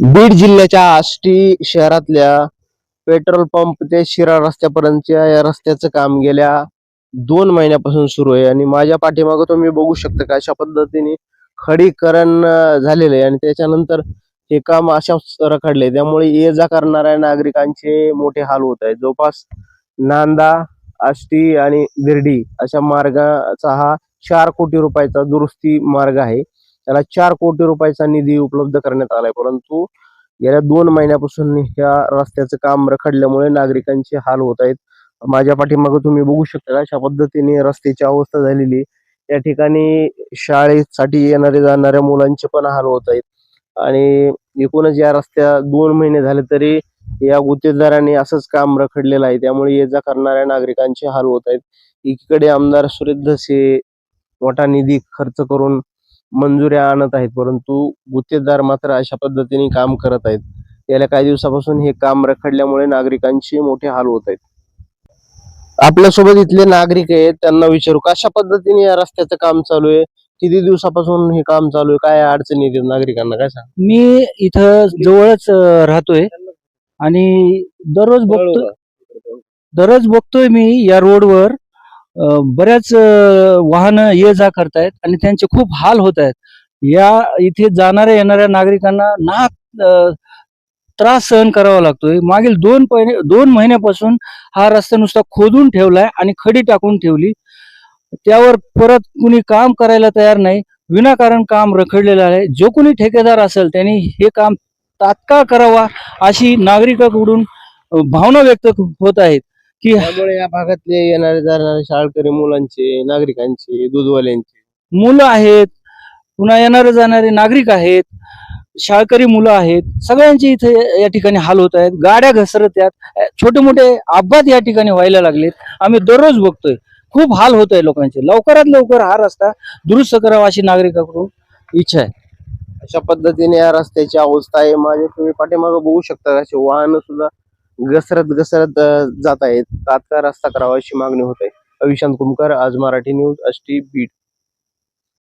बीड जिल्ह्याच्या आष्टी शहरातल्या petrol pump ते शिरा रस्त्यापर्यंतच्या या रस्त्याचं काम गेल्या दोन महिन्यापासून सुरू आहे. आणि माझ्या पाठीमागं तुम्ही बघू शकता का अशा पद्धतीने खडीकरण झालेलं आहे आणि त्याच्यानंतर हे काम अशा रखडले त्यामुळे ये जा करणाऱ्या नागरिकांचे मोठे हाल होत आहेत. जवळपास नांदा आष्टी आणि बिर्डी अशा मार्गाचा हा चार कोटी रुपयाचा दुरुस्ती मार्ग आहे. त्याला चार कोटी रुपयाचा निधी उपलब्ध करण्यात आलाय. परंतु गेल्या दोन महिन्यापासून या रस्त्याचं काम रखडल्यामुळे नागरिकांचे हाल होत आहेत. माझ्या पाठीमागे तुम्ही बघू शकता अशा पद्धतीने रस्त्याची अवस्था झालेली आहे. या ठिकाणी शाळेसाठी येणारे जाणाऱ्या मुलांचे पण हाल होत आहेत. आणि एकूणच या रस्त्या दोन महिने झाले तरी या गुत्तेदारांनी असंच काम रखडलेलं आहे. त्यामुळे ये जा करणाऱ्या नागरिकांचे हाल होत आहेत. एकीकडे आमदार सुरेश धसे मोठा निधी खर्च करून मंजुऱ्या आणत आहेत परंतु गुत्तेदार मात्र अशा पद्धतीने काम करत आहेत. गेल्या काही दिवसापासून हे काम रखडल्यामुळे नागरिकांचे मोठे हाल होत आहेत. आपल्यासोबत इथले नागरिक आहेत त्यांना विचारू कशा पद्धतीने या रस्त्याचं काम चालू आहे? किती दिवसापासून हे काम चालू आहे? काय अडचणी येतात नागरिकांना? काय सांग? मी इथं जवळच राहतोय आणि दररोज बघतो दररोज बघतोय मी या रोडवर. बऱ्याच वाहनं ये जा करतायत आणि त्यांचे खूप हाल होत आहेत या इथे जाणाऱ्या येणाऱ्या नागरिकांना ना त्रास सहन करावा लागतोय. मागील दोन पहिने दोन महिन्यापासून हा रस्ता नुसता खोदून ठेवलाय आणि खडी टाकून ठेवली. त्यावर परत कुणी काम करायला तयार नाही. विनाकारण काम रखडलेलं आहे. जो कोणी ठेकेदार असेल त्यांनी हे काम तात्काळ करावा अशी नागरिकाकडून भावना व्यक्त होत आहेत. की त्यामुळे या भागातले येणारे जाणारे शाळकरी मुलांचे नागरिकांचे दूधवाल्यांचे. मुलं आहेत पुन्हा येणारे जाणारे नागरिक आहेत शाळकरी मुलं आहेत सगळ्यांचे इथे या ठिकाणी हाल होत आहेत. गाड्या घसरत आहेत. छोटे मोठे अपघात या ठिकाणी व्हायला लागलेत. आम्ही दररोज बघतोय. खूप हाल होत आहे लोकांचे. लवकरात लवकर हा रस्ता दुरुस्त करावा अशी नागरिकाकडून इच्छा आहे. अशा पद्धतीने या रस्त्याची अवस्था आहे. माझ्या तुम्ही पाठीमागे बघू शकता असे वाहन सुद्धा घसरत घसरत जात आहेत. तात्काळ रस्ता करावा अशी मागणी होत आहे. अविशांत कुमकर आज मराठी न्यूज अष्टी बीड